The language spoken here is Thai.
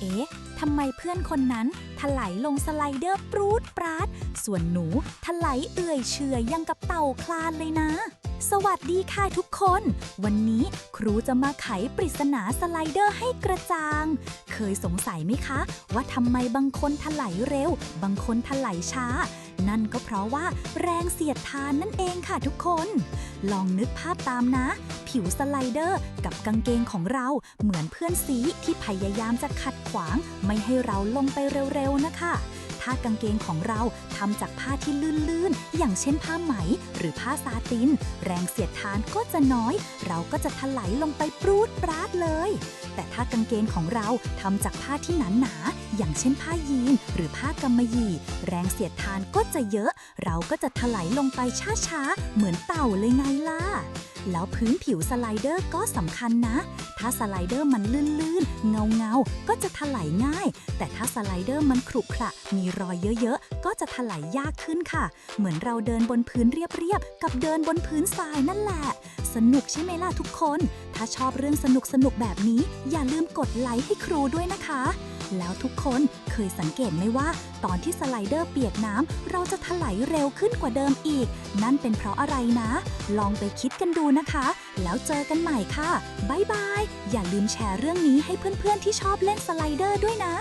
เอ๊ะทำไมเพื่อนคนนั้นถลายลงสไลเดอร์ปรูดปราด ส่วนหนูถลายเอื่อยเฉอยยังกับเต่าคลานเลยนะ สวัสดีค่ะทุกคน วันนี้ครูจะมาไขปริศนาสไลเดอร์ให้กระจ่าง เคยสงสัยไหมคะ ว่าทำไมบางคนถลายเร็ว บางคนถลายช้า นั่นก็เพราะว่าแรงเสียดทานนั่นเองค่ะทุกคน ลองนึกภาพตามนะ ผิวสไลเดอร์ กับกางเกงของเราเหมือนเพื่อนซีที่พยายามจะขัดขวาง ไม่ให้เราลงไปเร็วๆนะคะ ถ้ากางเกงของเราทำจากผ้าที่ลื่นๆ อย่างเช่นผ้าไหมหรือผ้าซาติน แรงเสียดทานก็จะน้อย เราก็จะถลายลงไปปรูดปราดเลย แต่ถ้ากางเกงของเราทำจากผ้าที่หนาๆอย่างเช่นผ้ายีนหรือผ้ากำมะหยี่ แรงเสียดทานก็จะเยอะ เราก็จะถลายลงไปช้าๆ เหมือนเต่าเลยไงล่ะ แล้วพื้นผิวสไลเดอร์ก็สำคัญนะ ถ้าสไลเดอร์มันลื่นๆ เงาๆก็จะถลายง่าย แต่ถ้าสไลเดอร์มันขรุขระมีรอยเยอะๆ ก็จะถลายยากขึ้นค่ะ เหมือนเราเดินบนพื้นเรียบๆ กับเดินบนพื้นทรายนั่นแหละ สนุกใช่ไหมล่ะทุกคน ถ้าชอบเรื่องสนุกๆแบบนี้ อย่าลืมกดไลค์ให้ครูด้วยนะคะ แล้วทุกคนเคยสังเกตไหมว่า ตอนที่สไลเดอร์เปียกน้ำเราจะถลายเร็วขึ้นกว่าเดิมอีก นั่นเป็นเพราะอะไรนะ ลองไปคิดกันดูนะคะ แล้วเจอกันใหม่ค่ะบ๊ายบาย อย่าลืมแชร์เรื่องนี้ให้เพื่อนๆที่ชอบเล่นสไลเดอร์ด้วยนะ